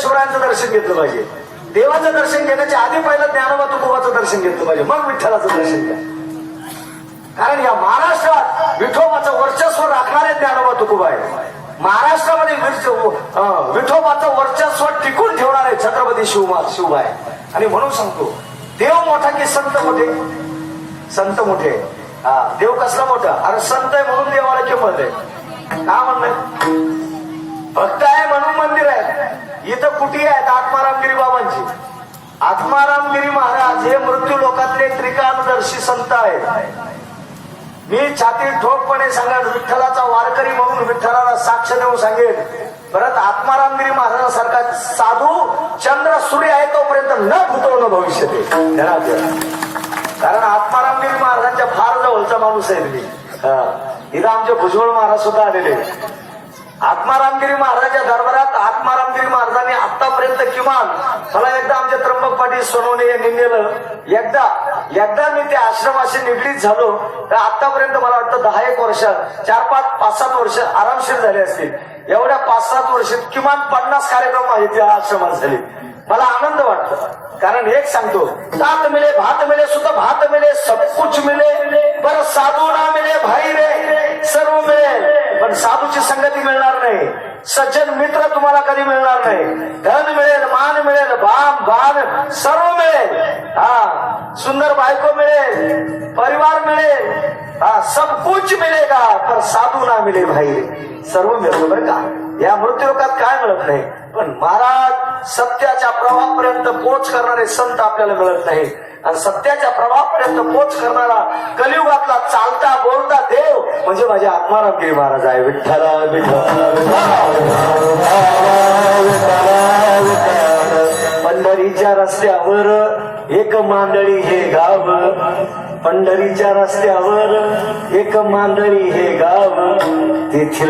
शिवरायांचं दर्शन घेतलं पाहिजे. देवाचं दर्शन घेण्याच्या आधी पहिलं ज्ञानोबा तुकोबाचं दर्शन घेतलं पाहिजे. मग विठ्ठलाचं दर्शन घ्या. कारण या महाराष्ट्रात विठोबाचं वर्चस्व राखणारे ज्ञानोबा तुकोबा आहे महाराष्ट्रामध्ये विठोबाचं वर्चस्व टिकून ठेवणारे छत्रपती शिवमा शिवबाई आणि म्हणून सांगतो देव मोठा की संत मोठे? संत मोठे. हा देव कसला मोठा? अरे संत आहे म्हणून देवाला किंमत आहे. का म्हणणं? भक्त आहे म्हणून मंदिर आहे इथं कुठे आहेत आत्मारामगिरी बाबांची? आत्मारामगिरी महाराज हे मृत्यू लोकातले त्रिकालदर्शी संत आहेत. मी छाती ठोकपणे सांगेन विठ्ठलाचा वारकरी म्हणून विठ्ठलाला साक्ष देऊन सांगेन. परत आत्मारामगिरी महाराजासारखा साधू चंद्र सूर्य आहे तोपर्यंत न भूतवलं भविष्य ते कारण आत्मारामगिरी महाराजांच्या फार जवळचा माणूस आहे मी. इथं आमचे भुजबळ महाराज सुद्धा आलेले आत्मारामगिरी महाराजांच्या दरबारात आतापर्यंत किमान मला एकदा आमचे त्र्यंबक पाटील सोनवणे यांनी नेलं. एकदा एकदा मी त्या आश्रमाशी निगडीत झालो तर आतापर्यंत मला वाटतं दहा एक वर्ष चार पाच पाच सात वर्ष आरामशीर झाले असतील. एवढ्या पाच सात वर्षात किमान पन्नास कार्यक्रम माझे त्या आश्रमात झाले. मला आनंद वाटतो. कारण एक सांगतो तात मिले भात मिले सुद्धा भात मिले सब कुछ मिले पर साधू ना मिले भाई सज्जन मित्र तुम्हाला कधी मिळणार नाही. धन मिळेल मान मिळेल बाम बाण सर्व मिळेल. हा सुंदर बायको मिळेल परिवार मिळेल हा सब कुछ मिळेगा पण साधू ना मिले भाई. सर्व मिळतं बरं का? या मृत्यूलोकात काय मिळत नाही? पण महाराज सत्याच्या प्रवाहापर्यंत पोच करणारे संत आपल्याला मिळत नाही आणि सत्याच्या प्रभावापर्यंत पोच करणारा कलियुगातला चालता बोलता देव म्हणजे माझे आत्मारामगिरी महाराज आहे. विठ्ठला विठ्ठला पंढरीच्या रस्त्यावर एक मांदळी हे गाव. पंढरीच्या रस्त्यावर एक मांदळी हे गाव. तेथील